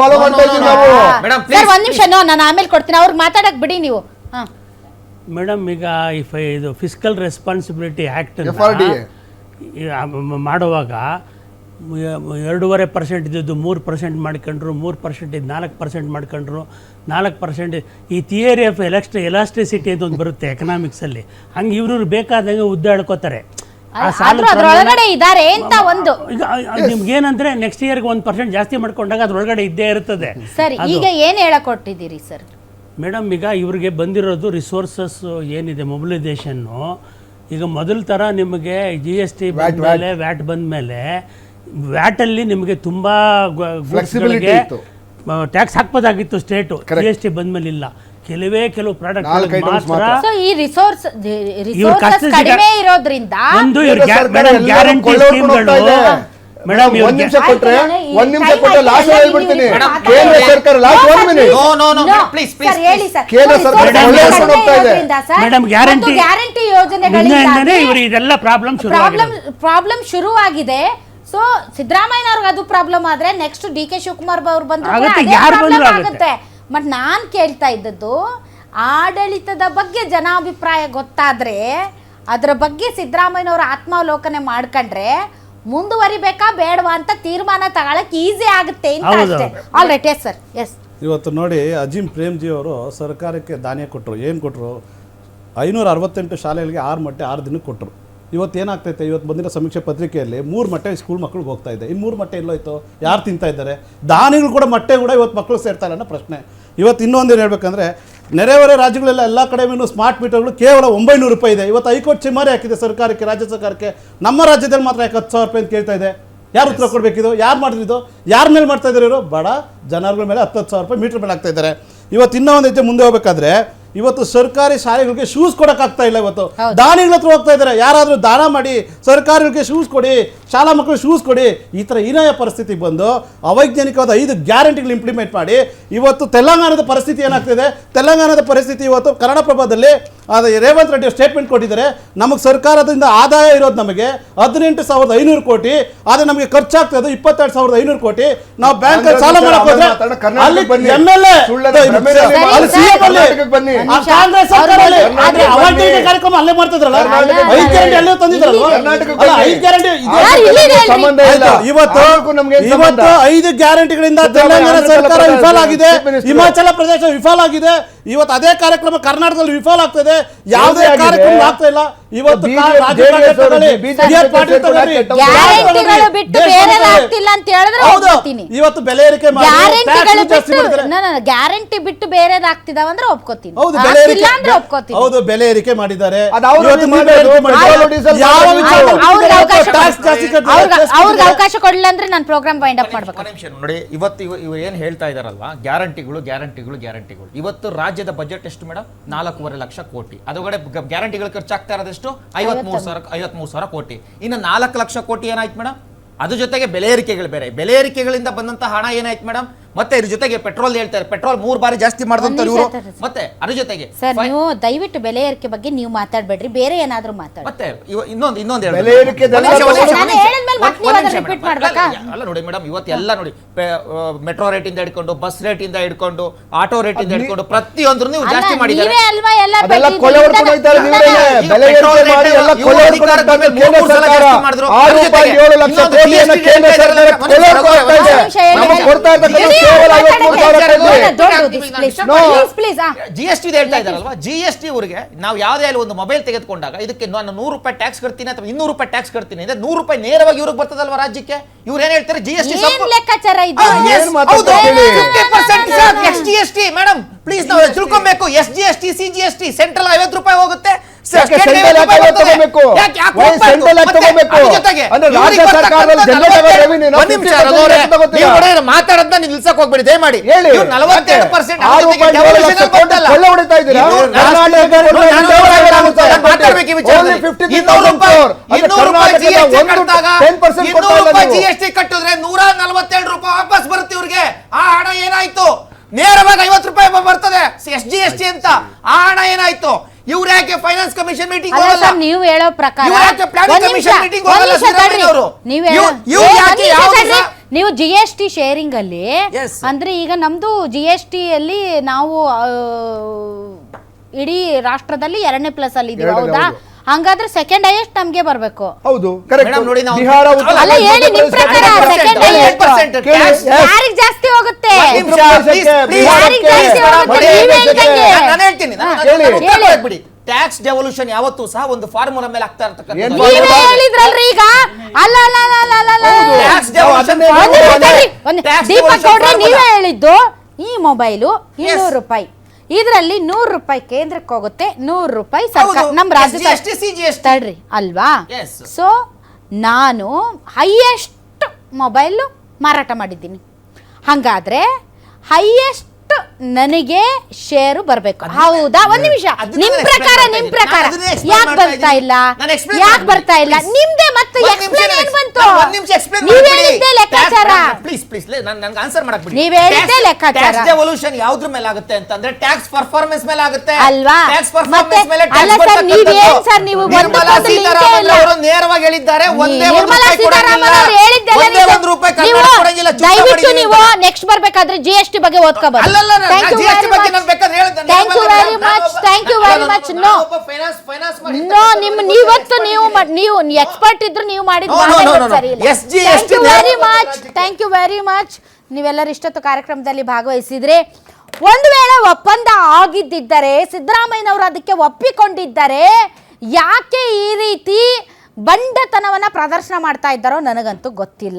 Follow ಮಾಡ್ತಾ ನಾವು. Sir ಒಂದ್ ನಿಮಿಷ ನೋ ನಾನು ಆಮೇಲೆ ಕೊಡ್ತೀನಿ. ಅವ್ರಿಗೆ ಮಾತಾಡಕ್ ಬಿಡಿ ನೀವು. ಹಾ. ಮೇಡಮ್ ಈಗ ಇಫ್ ಇದು ಫಿಸಿಕಲ್ ರೆಸ್ಪಾನ್ಸಿಬಿಲಿಟಿ ಆ್ಯಕ್ಟ್. ಮಾಡುವಾಗ ಎರಡೂವರೆ ಪರ್ಸೆಂಟ್ ಇದ್ದಿದ್ದು ಮೂರು ಪರ್ಸೆಂಟ್ ಮಾಡ್ಕೊಂಡ್ರು ಮೂರು ಪರ್ಸೆಂಟ್ ಇದ್ದು ನಾಲ್ಕು ಪರ್ಸೆಂಟ್ ಮಾಡ್ಕೊಂಡ್ರು ನಾಲ್ಕು ಪರ್ಸೆಂಟ್ ಈ ಥಿಯರಿ ಆಫ್ ಎಲೆಕ್ಟ್ರಿ ಎಲಾಸ್ಟಿಸಿಟಿ ಅಂತ ಒಂದು ಬರುತ್ತೆ ಎಕನಾಮಿಕ್ಸಲ್ಲಿ ಹಂಗೆ ಇವ್ರು ಬೇಕಾದಂಗೆ ಉದ್ದಾಡ್ಕೋತಾರೆ. ಆದ್ರೂ ಅದ್ರೊಳಗಡೆ ಇದಾರೆ ಅಂತ ಒಂದು. ಈಗ ನಿಮ್ಗೆ ಏನಂದ್ರೆ ನೆಕ್ಸ್ಟ್ ಇಯರ್ಗೆ ಒಂದು ಪರ್ಸೆಂಟ್ ಜಾಸ್ತಿ ಮಾಡ್ಕೊಂಡಾಗ ಅದ್ರೊಳಗಡೆ ಇದ್ದೇ ಇರ್ತದೆ. ಸರಿ ಈಗ ಏನ್ ಹೇಳಕೊಟ್ಟಿದ್ದೀರಿ ಸರ್? ಮೇಡಮ್ ಈಗ ಇವ್ರಿಗೆ ಬಂದಿರೋದು ರಿಸೋರ್ಸಸ್ ಏನಿದೆ ಮೊಬಿಲೈಸೇಷನ್ನು ಈಗ ಮೊದಲ ಥರ ನಿಮಗೆ ಜಿ ಎಸ್ ಟಿ ಬಂದಮೇಲೆ ವ್ಯಾಟ್ ಬಂದಮೇಲೆ ವ್ಯಾಟಲ್ಲಿ ನಿಮಗೆ ತುಂಬ ಫ್ಲೆಕ್ಸಿಬಿಲಿಟಿ ಇತ್ತು. ಟ್ಯಾಕ್ಸ್ ಹಾಕ್ಬೋದಾಗಿತ್ತು ಸ್ಟೇಟು ಜಿ ಎಸ್ ಟಿ ಬಂದ್ಮೇಲೆ ಇಲ್ಲ ಕೆಲವೇ ಕೆಲವು ನಾಲ್ಕು ಪ್ರಾಡಕ್ಟ್ items ಮಾತ್ರ ಸೊ ಈ ರಿಸೋರ್ಸ್ ಇವ್ರ ರಿಸೋರ್ಸಸ್ ಇರೋದ್ರಿಂದ ಒಂದು ಇವ್ರ ಕೇಂದ್ರ ಸರ್ಕಾರ ಮೇಡಮ್ ಎಲ್ಲರೂ ಗ್ಯಾರಂಟಿ ಕೊಳ್ಳೆಹೊಡ್ಕೊಂಡು ಹೋಗ್ತಾ ಸ್ಕೀಮ್ಗಳು ಇದೆ. ಮೇಡಮ್ ಒಂದ್ ನಿಮಿಷ ಆಯ್ತು, ಕೊಟ್ರೆ ನಾನು ಒಂದ್ ನಿಮಿಷ time ಕೊಟ್ಟೆ ಆಯ್ತು, ಲಾಸ್ಟ್ ಎಲ್ಲ ಹೇಳ್ಬಿಡ್ತೀನಿ. ನೀವು ಮೇಡಮ್, ಕೇಂದ್ರ ಸರ್ಕಾರ last No, one sir, minute No, no, no, No, please, please, sir, ಹೇಳಿ sir. ಕೇಂದ್ರ So, ಸರ್ಕಾರ resources ಕೊಳ್ಳೆಹೊಡ್ಕೊಂಡು ಕಡಿಮೆ ಹೋಗ್ತಾ ಇದೆ. ಇರೋದ್ರಿಂದ, sir, ಮೇಡಮ್ ಗ್ಯಾರಂಟಿ ಒಂದು ಗ್ಯಾರಂಟಿ ನಿನ್ನೆಯಿಂದನೇ ಯೋಜನೆಗಳಿಂದ ಇವರು ಇದೆಲ್ಲ ಪ್ರಾಬ್ಲಮ್ ಪ್ರಾಬ್ಲಮ್ ಶುರು ಪ್ರಾಬ್ಲಮ್ ಶುರುವಾಗಿದೆ. ಸೊ ಸಿದ್ದರಾಮಯ್ಯನವ್ರಿಗೆ ಅದು ಪ್ರಾಬ್ಲಮ್ ಆದ್ರೆ ನೆಕ್ಸ್ಟ್ ಡಿ ಕೆ ಶಿವಕುಮಾರ್ ಅವ್ರು ಬಂದ್ರು ಆಗುತ್ತೆ, ಯಾರು ಬಂದ್ರು ಆಗುತ್ತೆ. ಬಟ್ ನಾನ್ ಕೇಳ್ತಾ ಇದ್ದದ್ದು ಆಡಳಿತದ ಬಗ್ಗೆ ಜನಾಭಿಪ್ರಾಯ ಗೊತ್ತಾದ್ರೆ ಅದರ ಬಗ್ಗೆ ಸಿದ್ದರಾಮಯ್ಯನವರು ಆತ್ಮಾವಲೋಕನೆ ಮಾಡ್ಕೊಂಡ್ರೆ ಮುಂದುವರಿಬೇಕಾ ಬೇಡವಾ ಅಂತ ತೀರ್ಮಾನ ತಗೊಳಕ್ ಈಸಿ ಆಗುತ್ತೆ ಅಂತ ಅಷ್ಟೇ. All right yes sir yes ಇವತ್ತು ನೋಡಿ ಅಜಿಮ್ ಪ್ರೇಮ್ಜಿ ಅವರು ಸರ್ಕಾರಕ್ಕೆ ದಾನ್ಯ ಕೊಟ್ಟರು ಏನು ಕೊಟ್ಟರು ಐನೂರ ಅರವತ್ತೆಂಟು ಶಾಲೆಗಳಿಗೆ ಆರು ಮಟ್ಟೆ ಆರು ದಿನಕ್ಕೆ ಕೊಟ್ಟರು ಇವತ್ತು ಏನಾಗ್ತೈತೆ ಇವತ್ತು ಬಂದಿರೋ ಸಮೀಕ್ಷೆ ಪತ್ರಿಕೆಯಲ್ಲಿ ಮೂರು ಮೊಟ್ಟೆ ಸ್ಕೂಲ್ ಮಕ್ಳಿಗೆ ಹೋಗ್ತಾ ಇದೆ. ಇನ್ನು ಮೂರು ಮೊಟ್ಟೆ ಎಲ್ಲೋಯ್ತು? ಯಾರು ತಿಂತಾ ಇದ್ದಾರೆ? ದಾನಿಗಳು ಕೂಡ ಮೊಟ್ಟೆ ಕೂಡ ಇವತ್ತು ಮಕ್ಕಳು ಸೇರ್ತಾರೆ ಅನ್ನೋ ಪ್ರಶ್ನೆ. ಇವತ್ತು ಇನ್ನೊಂದೇನು ಹೇಳ್ಬೇಕಂದ್ರೆ ನೆರೆಹೊರೆ ರಾಜ್ಯಗಳೆಲ್ಲ ಎಲ್ಲ ಕಡೆಯೂ ಸ್ಮಾರ್ಟ್ ಮೀಟರ್ಗಳು ಕೇವಲ ಒಂಬೈನೂರು ರೂಪಾಯಿ ಇದೆ. ಇವತ್ತು ಹೈಕೋರ್ಟ್ ಚಿಮಾರಿ ಹಾಕಿದೆ ಸರ್ಕಾರಕ್ಕೆ ರಾಜ್ಯ ಸರ್ಕಾರಕ್ಕೆ. ನಮ್ಮ ರಾಜ್ಯದಲ್ಲಿ ಮಾತ್ರ ಯಾಕೆ ಹತ್ತು ಸಾವಿರ ರೂಪಾಯಿ ಅಂತ ಕೇಳ್ತಾ ಇದೆ? ಯಾರು ಉತ್ತರ ಕೊಡಬೇಕಿದು? ಯಾರು ಮಾಡಿದ್ರು ಯಾರ ಮೇಲೆ ಮಾಡ್ತಾ ಇದ್ದಾರೆ ಇವರು? ಬಡ ಜನಗಳ ಮೇಲೆ ಹತ್ತು ಹತ್ತು ಸಾವಿರ ರೂಪಾಯಿ ಮೀಟರ್ ಮೇಲೆ ಆಗ್ತಾ ಇದ್ದಾರೆ. ಇವತ್ತು ಇನ್ನೂ ಒಂದು ಹೆಜ್ಜೆ ಮುಂದೆ ಹೋಗ್ಬೇಕಾದ್ರೆ ಇವತ್ತು ಸರ್ಕಾರಿ ಶಾಲೆಗಳಿಗೆ ಶೂಸ್ ಕೊಡೋಕ್ಕಾಗ್ತಾ ಇಲ್ಲ ಇವತ್ತು. ದಾನಿಗಳ ಹತ್ರ ಹೋಗ್ತಾ ಇದ್ದಾರೆ. ಯಾರಾದರೂ ದಾನ ಮಾಡಿ ಸರ್ಕಾರಗಳಿಗೆ ಶೂಸ್ ಕೊಡಿ. ಶಾಲಾ ಮಕ್ಕಳು ಶೂಸ್ ಕೊಡಿ ಈ ಥರ ಹೀನಾಯ ಪರಿಸ್ಥಿತಿ ಬಂದು ಅವೈಜ್ಞಾನಿಕವಾದ ಐದು ಗ್ಯಾರಂಟಿಗಳು ಇಂಪ್ಲಿಮೆಂಟ್ ಮಾಡಿ ಇವತ್ತು ತೆಲಂಗಾಣದ ಪರಿಸ್ಥಿತಿ ಏನಾಗ್ತಿದೆ? ತೆಲಂಗಾಣದ ಪರಿಸ್ಥಿತಿ ಇವತ್ತು ಕನ್ನಡಪ್ರಭದಲ್ಲಿ ಅದು ರೇವಂತ್ ರೆಡ್ಡಿ ಸ್ಟೇಟ್ಮೆಂಟ್ ಕೊಟ್ಟಿದ್ದಾರೆ ನಮಗೆ ಸರ್ಕಾರದಿಂದ ಆದಾಯ ಇರೋದು ನಮಗೆ ಹದಿನೆಂಟು ಸಾವಿರದ ಐನೂರು ಕೋಟಿ ಆದರೆ ನಮಗೆ ಖರ್ಚಾಗ್ತದೆ ಇಪ್ಪತ್ತೆರಡು ಸಾವಿರದ ಐನೂರು ಕೋಟಿ. ನಾವು ಬ್ಯಾಂಕ್ ಸಾಲ ಆಂಧ್ರ ಮಾಡಕ್ ಹೋದ್ರೆ ಮಾತಾಡೋಣ, ಕರ್ನಾಟಕಕ್ಕೆ ಅಲ್ಲಿ ಬನ್ನಿ. ಎಂ ಎಲ್ ಸುಳ್ಳದ ಅಲ್ಲಿ ಸರಿ. CM ಅಲ್ಲಿ ಕರ್ನಾಟಕಕ್ಕೆ ಬನ್ನಿ. ಆ ಕಾಂಗ್ರೆಸ್ ಸರ್ಕಾರದಲ್ಲಿ ಕರ್ನಾಟಕಕ್ಕೆ ಆದ್ರೆ ಬನ್ನಿ. ಅವಾಂತರಿಕ ಕಾರ್ಯಕ್ರಮ ಅಲ್ಲೇ ಮಾಡ್ತಿದ್ರಲ್ಲ? ಐದು ಗ್ಯಾರಂಟಿ ಅಲ್ಲೇ ತಂದಿದ್ರಲ್ಲ ಕರ್ನಾಟಕಕ್ಕೆ ಅಲ್ಲ ಐದು ಗ್ಯಾರಂಟಿ ಸಂಬಂಧ ಇಲ್ಲ. ಇವತ್ತು ನಮ್ಗೆ ಇವತ್ತು ಐದು ಗ್ಯಾರಂಟಿಗಳಿಂದ ತೆಲಂಗಾಣ ಸರ್ಕಾರ ವಿಫಲ ಆಗಿದೆ ಹಿಮಾಚಲ ಪ್ರದೇಶ ವಿಫಲ ಆಗಿದೆ ಇವತ್ತು ಅದೇ ಕಾರ್ಯಕ್ರಮ ಕರ್ನಾಟಕದಲ್ಲಿ ವಿಫಲ ಆಗ್ತದೆ. ಯಾವುದೇ ಕಾರ್ಯಕ್ರಮ ಆಗ್ತಾ ಇಲ್ಲ. ಇವತ್ತು ಬೇರೆ ಇವತ್ತು ಬೆಲೆ ಏರಿಕೆ. ಬಿಟ್ಟು ಗ್ಯಾರಂಟಿ ಬಿಟ್ಟು ಬೇರೆದಾಗ್ತಿದಾವ ಅಂದ್ರೆ ಒಪ್ಕೋತೀನಿ. ಹೌದು ಬೆಲೆ ಏರಿಕೆ ಹೌದು ಬೆಲೆ ಏರಿಕೆ ಮಾಡಿದ್ದಾರೆ. ಅವ್ರಿಗೆ ಅವಕಾಶ ಕೊಡಲಿಲ್ಲ ಅಂದ್ರೆ ನಾನು ಪ್ರೋಗ್ರಾಮ್ ವೈಂಡ್ ಅಪ್ ಮಾಡ್ಬೇಕು. ಒಂದ್ ನಿಮಿಷ ನೋಡಿ ಇವತ್ತು ಇವ ಇವ್ರು ಏನು ಹೇಳ್ತಾ ಇದಾರಲ್ವಾ? ಗ್ಯಾರಂಟಿಗಳು ಗ್ಯಾರಂಟಿಗಳು ಗ್ಯಾರಂಟಿಗಳು ಇವತ್ತು ರಾಜ್ಯದ ಬಜೆಟ್ ಎಷ್ಟು ಮೇಡಮ್? ನಾಲ್ಕೂವರೆ ಲಕ್ಷ ಕೋಟಿ. ಅದೊಳಗಡೆ ಕಡೆ ಗ್ಯಾರಂಟಿಗಳು ಖರ್ಚಾಗ್ತಾ ಇರೋದೆಷ್ಟು? ಐವತ್ಮೂರು ಸಾವಿರ ಐವತ್ಮೂರು ಸಾವಿರ ಕೋಟಿ. ಇನ್ನು ನಾಲ್ಕು ಲಕ್ಷ ಕೋಟಿ ಏನಾಯ್ತು ಮೇಡಮ್? ಅದ್ರ ಜೊತೆಗೆ ಬೆಲೆ ಏರಿಕೆಗಳು ಬೇರೆ. ಬೆಲೆ ಏರಿಕೆಗಳಿಂದ ಬಂದಂತಹ ಹಣ ಏನಾಯ್ತು ಮೇಡಮ್? ಮತ್ತೆ ಇದ್ರ ಜೊತೆಗೆ ಪೆಟ್ರೋಲ್ ಹೇಳ್ತಾರೆ ಪೆಟ್ರೋಲ್ ಮೂರು ಬಾರಿ ಜಾಸ್ತಿ ಮಾಡಿದಂತ ಇವರು ಮತ್ತೆ ಅದ್ರ ಜೊತೆಗೆ ಸರ್ ನೀವು ದಯವಿಟ್ಟು ಬೆಲೆ ಏರಿಕೆ ಬಗ್ಗೆ ನೀವು ಮಾತಾಡಬೇಡ್ರಿ ಬೇರೆ ಏನಾದರೂ ಮಾತಾಡಿ ಮತ್ತೆ ಇವ- ಇನ್ನೊಂದು ಇನ್ನೊಂದು ಹೇಳ್ಬೇಕು. ಬೆಲೆ ಏರಿಕೆ ಒಂದ್ ನಿಮಿಷ, ಒಂದ್ ನಿಮಿಷ, ನಾನು ಒಂದ್ ನಿಮಿಷ. ಹೇಳಿದ್ಮೇಲೆ ಮತ್ತೆ ಒಂದ್ ನೀವು ನಿಮಿಷ ಅದನ್ನ repeat ಮೇಡಮ್. ಮಾಡ್ಬೇಕಾ? ಅಲ್ಲ, ಅಲ್ಲ ನೋಡಿ ಮೇಡಮ್ ಇವತ್ತು ಎಲ್ಲ ನೋಡಿ ಮೆಟ್ರೋ ರೇಟ್ ಇಂದ ಹಿಡ್ಕೊಂಡು ಬಸ್ ರೇಟ್ ಇಂದ ಹಿಡ್ಕೊಂಡು ಆಟೋ ರೇಟ್ ಇಂದ ಹಿಡ್ಕೊಂಡು ಪ್ರತಿಯೊಂದ್ರು ನೀವು ಅಲ್ಲ, ಜಾಸ್ತಿ ಮಾಡಿದ್ದಾರೆ ನೀವೇ ಅಲ್ವಾ ಎಲ್ಲ ಅದೆಲ್ಲ ಬೆಳೆ ಕೊಲೆ ಇದನ್ನ- ಹೊಡ್ಕೊಂಡು ಹೋಗ್ತಾರೆ ಇದನ್ನ- ನೀವೇ. ಈಗ ಬೆಲೆ ಪೆಟ್ರೋಲ್ ಏರಿಕೆ ಮಾಡಿ ರೇಟ್ ಎಲ್ಲ ಇವ್ರು ಕೊಲೆ ಅಧಿಕಾರ ಹೊಡ್ಕೊಂಡು ಬಂದ್ಮೇಲೆ ಕೇಂದ್ರ ಮೂರು ಸಲ ಸರ್ಕಾರ ಜಾಸ್ತಿ ಮಾಡಿದ್ರು. ಆರು ಅದ್ರ ರೂಪಾಯಿ ಜೊತೆಗೆ ಏಳು ಲಕ್ಷ ಇನ್ನೊಂದು ಕೋಟಿಯನ್ನು GST ಕೇಂದ್ರ ಸರ್ಕಾರ ಇದ್ದಾರೆ. ಕೊಲೆ ಹೊಡ್ಕೊಳ್ತಾ ಇದೆ. ಕೊಡ್ತಾ ಇರ್ತಕ್ಕಂಥ ಕೇವಲ ಐವತ್ಮೂರು ಸಾವಿರ ಮಾತಾಡಕ್ಕೆ ಕೋಟಿ. don't do this, please. No. Please, please, ಆ. ಜಿ ಎಸ್ ಟಿ ಹೇಳ್ತಾ ಇದಾರಲ್ವಾ ಜಿ ಎಸ್ ಟಿ ಅವರಿಗೆ ನಾವು ಯಾವುದೇ ಅಲ್ಲಿ ಒಂದು ಮೊಬೈಲ್ ತೆಗೆದುಕೊಂಡಾಗ ಇದಕ್ಕೆ ನಾನು ನೂರು ರೂಪಾಯಿ ಟ್ಯಾಕ್ಸ್ ಕಟ್ತೀನಿ ಅಥವಾ ಇನ್ನೂರು ರೂಪಾಯಿ ಟ್ಯಾಕ್ಸ್ ಕಟ್ತೀನಿ ಅಂದ್ರೆ ನೂರು ರೂಪಾಯಿ ನೇರವಾಗಿ ಇವ್ರಿಗೆ ಬರ್ತದಲ್ವಾ ರಾಜ್ಯಕ್ಕೆ ಇವ್ರು ಏನ್ ಹೇಳ್ತಾರೆ ಜಿ ಎಸ್ ಟಿ ಲೆಕ್ಕಾಚಾರ ಇದು ಏನ್ ಮಾತಾಡ್ತಾ ಇದ್ದೀರಿ? S G S T madam please ನಾವು ತಿಳ್ಕೊಬೇಕು S G S T C G S T central ಐವತ್ತು ರೂಪಾಯಿ ಹೋಗುತ್ತೆ ಯಾಕೆ state central ಐವತ್ತು ರೂಪಾಯಿ ಯಾಕೆ ಬರ್ತದೆ. ತಗೋಬೇಕು? ಯಾಕೆ- ಯಾಕೆ Why ಹೋಗ್ಬಾರ್ದು? central ಯಾಕೆ ಮತ್ತೆ ತಗೋಬೇಕು? ಅದ್ರ ಜೊತೆಗೆ ಅಂದ್ರೆ ರಾಜ್ಯ ಸರ್ಕಾರದಲ್ಲಿ ಬರ್ತಕ್ಕಂಥ generate ಆಗೋ ನಲವತ್ತೆರಡು- revenue ನ ಒಂದ್ ನಿಮಿಷ 50% ರಘುವರೇ, ತಗೋತೀರಾ? ನೀವು ನೋಡಿದ್ರೆ ಮಾತಾಡೋದನ್ನ ನೀವು ನಿಲ್ಸಕ್ ಹೋಗ್ಬೇಡಿ ದಯಮಾಡಿ ಹೇಳಿ. ಇವ್ರು ನಲವತ್ತೆರಡು ಯಾಕೆ? ಪರ್ಸೆಂಟ್ ಆರು ಪಾಯಿಂಟ್ ಏಳು ಲಕ್ಷ ಕೋಟಿ ಕೊಳ್ಳೆ ಹೊಡಿತಾ ಇದ್ದೀರಾ? ಮಾತಾಡ್ಬೇಕು ಈ ವಿಚಾರದಲ್ಲಿ. Only 50,000 ಇನ್ನೂರು ರೂಪಾಯಿ crore. ಅಂದ್ರೆ ಇನ್ನೂರು ರೂಪಾಯಿ ಕರ್ನಾಟಕದ GST ಒಂದು 10% ಕೊಡ್ತಾ ಇನ್ನೂರು ಇಲ್ಲ ರೂಪಾಯಿ ನೀವು. ಜಿ ಎಸ್ ಟಿ ಕಟ್ಟಿದ್ರೆ ನೂರ ನಲವತ್ತೆರಡು ರೂಪಾಯಿ ವಾಪಸ್ ಬರುತ್ತೆ ಇವ್ರಿಗೆ ಆ ಹಣ ಏನಾಯ್ತು ನೇರವಾಗಿ ಐವತ್ತು ರೂಪಾಯಿ ಬರ್ತದೆ ಎಸ್ ಜಿ ಎಸ್ ಟಿ ಅಂತ ಆ ಹಣ ಏನಾಯ್ತು ಇವ್ರು ಯಾಕೆ ಫೈನಾನ್ಸ್ ಕಮಿಷನ್ ಮೀಟಿಂಗ್ ಅಲ್ಲ ಹೋಗಲ್ಲ ಸರ್ ನೀವು ಹೇಳೋ ಪ್ರಕಾರ ಇವ್ರು ಯಾಕೆ planning ಒಂದ್ commission ನಿಮಿಷ, meeting ಒಂದ್ ಹೋಗಲ್ಲ ನಿಮಿಷ ತಡ್ರಿ. ಸಿದ್ದರಾಮಯ್ಯನವರು? ನೀವು ಹೇಳೋ- ಇವ್ರು ಏ, ಯಾಕೆ ಒಂದ್ ನಿಮಿಷ ಯಾವ್ದು ತಡ್ರಿ. ಸಹ- ನೀವು ಜಿ ಎಸ್ ಟಿ ಶೇರಿಂಗ್ ಅಲ್ಲಿ Yes. ಅಂದ್ರೆ ಈಗ ನಮ್ದು ಜಿ ಎಸ್ ಟಿ ಅಲ್ಲಿ ನಾವು ಆ, ಇಡೀ ರಾಷ್ಟ್ರದಲ್ಲಿ ಎರಡನೇ ಪ್ಲಸ್ ಅಲ್ಲಿ ಇದೀವಿ ಎರಡನೇ, ಹೌದಾ ಹೌದು. ಹಂಗಾದ್ರೆ ಸೆಕೆಂಡ್ ಹೈಯೆಸ್ಟ್ ನಮ್ಗೆ ಬರ್ಬೇಕು ಹೌದು ಕರೆಕ್ಟ್ ಮೇಡಮ್ ನೋಡಿ ನಾವು ಬಿಹಾರ ಉತ್ತರ ಅಲ್ಲ, ಹೇಳಿ ನಿಮ್ ಪ್ರಕಾರ ಸೆಕೆಂಡ್ ಹೈಯೆಸ್ಟ್ ಯಾರಿಗ್ ಜಾಸ್ತಿ ಹೋಗುತ್ತೆ ನಿಮಿಷ, please, please. ಯಾರಿಗ್ ಜಾಸ್ತಿ ಹೋಗುತ್ತೆ? ನೀವ್ ಹೇಳ್ದಂಗೆ. ನಾನು ಹೇಳ್ತೀನಿ ಹೇಳಿ. ಟ್ಯಾಕ್ಸ್ ಡೆವಲ್ಯೂಷನ್ ಯಾವತ್ತೂ ಸಹ ಒಂದು ಫಾರ್ಮುಲಾ ಮೇಲೆ ಆಗ್ತಾ ಏನ್ ಇರ್ತಕ್ಕಂಥ formula? ನೀವೇ ಹೇಳಿದ್ರಲ್ರಿ ಈಗ ಅಲ್ಲ ಅಲ್ಲ ಅಲ್ಲ ಅಲ್ಲ ಅಲ್ಲ ಅಲ್ಲ ಹೌದು. Tax ನಾವು devolution ಅದನ್ನೇ ಒಂದ್ ನಿಮಿಷ ಹೇಳೋದು. ಒಂದ್ Tax ದೀಪಕ್ devolution ಗೌಡ್ರೆ formula. ನೀವೇ ಹೇಳಿದ್ದು ಈ ಮೊಬೈಲು. ಇನ್ನೂರು ರೂಪಾಯಿ ಇದರಲ್ಲಿ ನೂರು ರೂಪಾಯಿ ಕೇಂದ್ರಕ್ಕೆ ಹೋಗುತ್ತೆ ನೂರು ರೂಪಾಯಿ ಸರ್ಕಾರ ಹೌದು. ನಮ್ಮ ರಾಜ್ಯ SGST, CGST. ತಡ್ರಿ ಅಲ್ವಾ Yes. ಸೊ ನಾನು ಹೈಯೆಸ್ಟ್ ಮೊಬೈಲ್ ಮಾರಾಟ ಮಾಡಿದ್ದೀನಿ ಹಾಗಾದ್ರೆ ಹೈಯೆಸ್ಟ್ ನನಗೆ ಶೇರು ಬರಬೇಕು ಹೌದಾ ಒಂದ್ ನಿಮಿಷ ಅದನ್ನ ನಿಮ್ ನಾನು ಪ್ರಕಾರ ನಿಮ್ ಪ್ರಕಾರ ಇದ್ದೀನಿ. ನಾನು ಅದನ್ನೇ explain ಯಾಕೆ ಮಾಡ್ತಾ ಬರ್ತಾ ಇಲ್ಲ ಇದ್ದೀನಿ. ನಾನು explain ಯಾಕೆ. ಬರ್ತಾ ಇಲ್ಲ ನಿಮ್ದೆ ಮತ್ತೆ ಎಕ್ಸ್ಪ್ಲೇನ್ ಏನ್ ಬಂತು ನಾನು ಒಂದ್ ನಿಮಿಷ ಎಕ್ಸ್ಪ್ಲೇನ್ ನೀವ್. ಹೇಳಿದ್ದೆ ಲೆಕ್ಕಾಚಾರ ಪ್ಲೀಸ್ ಪ್ಲೀಸ್ ನನ್ಗೆ ಆನ್ಸರ್ ಮಾಡಕ್ ಬಿಡಿ ನೀವ್ ಹೇಳಿದ್ದೆ ಲೆಕ್ಕಾಚಾರ. ಟ್ಯಾಕ್ಸ್ ಡೆವಲ್ಯೂಷನ್ ಯಾವ್ದ್ರ ಮೇಲೆ ಆಗುತ್ತೆ ಅಂತಂದ್ರೆ ಟ್ಯಾಕ್ಸ್ ಪರ್ಫಾರ್ಮೆನ್ಸ್ ಮೇಲೆ ಆಗುತ್ತೆ ಅಲ್ವಾ? ಟ್ಯಾಕ್ಸ್ ಪರ್ಫಾರ್ಮೆನ್ಸ್ ಮೇಲೆ ಅಲ್ಲ ಸರ್, ನೀವ್ ಏನ್ ಸರ್ ನೀವು ನಿರ್ಮಲಾ ಸೀತಾರಾಮನ್ ಅವರು ನೇರವಾಗಿ ಹೇಳಿದ್ದಾರೆ ಒಂದೇ ಒಂದು ನಿರ್ಮಲಾ ರೂಪಾಯಿ ಸೀತಾರಾಮನ್. ಅವ್ರು ಹೇಳಿದ್ದೆಲ್ಲ ಒಂದೇ. ಒಂದು ರೂಪಾಯಿ ಕನ್ನಡ ಕೊಡಂಗಿಲ್ಲ ದಯವಿಟ್ಟು ನೀವು ನೆಕ್ಸ್ಟ್ ಬರಬೇಕಾದ್ರೆ ಜಿಎಸ್ಟಿ ಬಗ್ಗೆ ಓದ್ಕೋಬಹುದು ನಾನು GST ಬಗ್ಗೆ ನಾನು ಬೇಕಾದ್ರೆ ಹೇಳ್ತೇನೆ. ಥ್ಯಾಂಕ್ ಯು ನಾನು ವೆರಿ ಒಬ್ಬ- ಮಚ್ ನಾನು thank you very much no no ನಿಮ್ಮ ನೀವತ್ತು ನೀವು. ನೀವು ಎಕ್ಸ್ಪರ್ಟ್ ಇದ್ರು ನೀವು ಮಾಡಿದ. ಸರಿ ಇಲ್ಲ. Thank you very much thank you very much ನೀವೆಲ್ಲರೂ ಇಷ್ಟೊತ್ತು ಕಾರ್ಯಕ್ರಮದಲ್ಲಿ ಭಾಗವಹಿಸಿದ್ರೆ ಒಂದು ವೇಳೆ ಒಪ್ಪಂದ ಆಗಿದ್ದಿದ್ದರೆ ಸಿದ್ದರಾಮಯ್ಯನವರು ಅದಕ್ಕೆ ಒಪ್ಪಿಕೊಂಡಿದ್ದರೆ ಯಾಕೆ ಈ ರೀತಿ ಬಂಡತನವನ್ನು ಪ್ರದರ್ಶನ ಮಾಡ್ತಾ ಇದ್ದಾರೋ ನನಗಂತೂ ಗೊತ್ತಿಲ್ಲ.